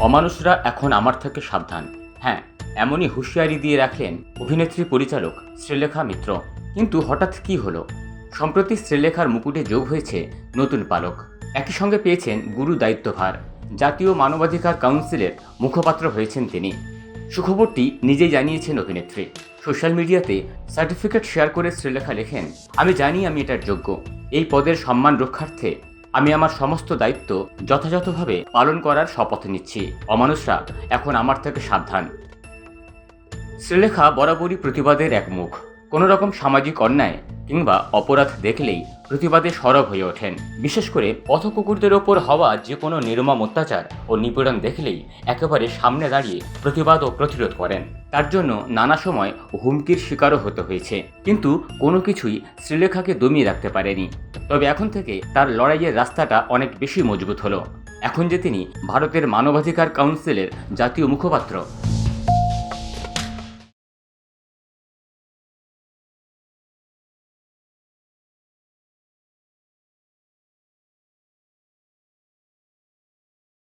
অমানুষরা এখন আমার থেকে সাবধান। হ্যাঁ এমনই হুঁশিয়ারি দিয়ে রাখলেন অভিনেত্রী পরিচালক শ্রীলেখা মিত্র। কিন্তু হঠাৎ কি হলো? সম্প্রতি শ্রীলেখার মুকুটে যোগ হয়েছে নতুন পালক। একই সঙ্গে পেয়েছেন গুরু দায়িত্বভার। জাতীয় মানবাধিকার কাউন্সিলের মুখপাত্র হয়েছেন তিনি। সুখবরটি নিজেই জানিয়েছেন অভিনেত্রী। সোশ্যাল মিডিয়াতে সার্টিফিকেট শেয়ার করে শ্রীলেখা লেখেন, আমি জানি আমি এটার যোগ্য। এই পদের সম্মান রক্ষার্থে আমি আমার সমস্ত দায়িত্ব যথাযথভাবে পালন করার শপথ নিচ্ছি। অমানুষরা এখন আমার থেকে সাবধান। শ্রীলেখা বরাবরই প্রতিবাদের এক মুখ কোনো রকম সামাজিক অন্যায় কিংবা অপরাধ দেখলেই প্রতিবাদে সরব হয়ে ওঠেন। বিশেষ করে পথকুকুরদের ওপর হওয়া যে কোনো নির্মম অত্যাচার ও নিপীড়ন দেখলেই একেবারে সামনে দাঁড়িয়ে প্রতিবাদ ও প্রতিরোধ করেন। তার জন্য নানা সময় হুমকির শিকারও হতে হয়েছে। কিন্তু কোনো কিছুই শ্রীলেখাকে দমিয়ে রাখতে পারেনি। তবে এখন থেকে তার লড়াইয়ের রাস্তাটা অনেক বেশি মজবুত হলো। এখন যে তিনি ভারতের মানবাধিকার কাউন্সিলের জাতীয় মুখপাত্র।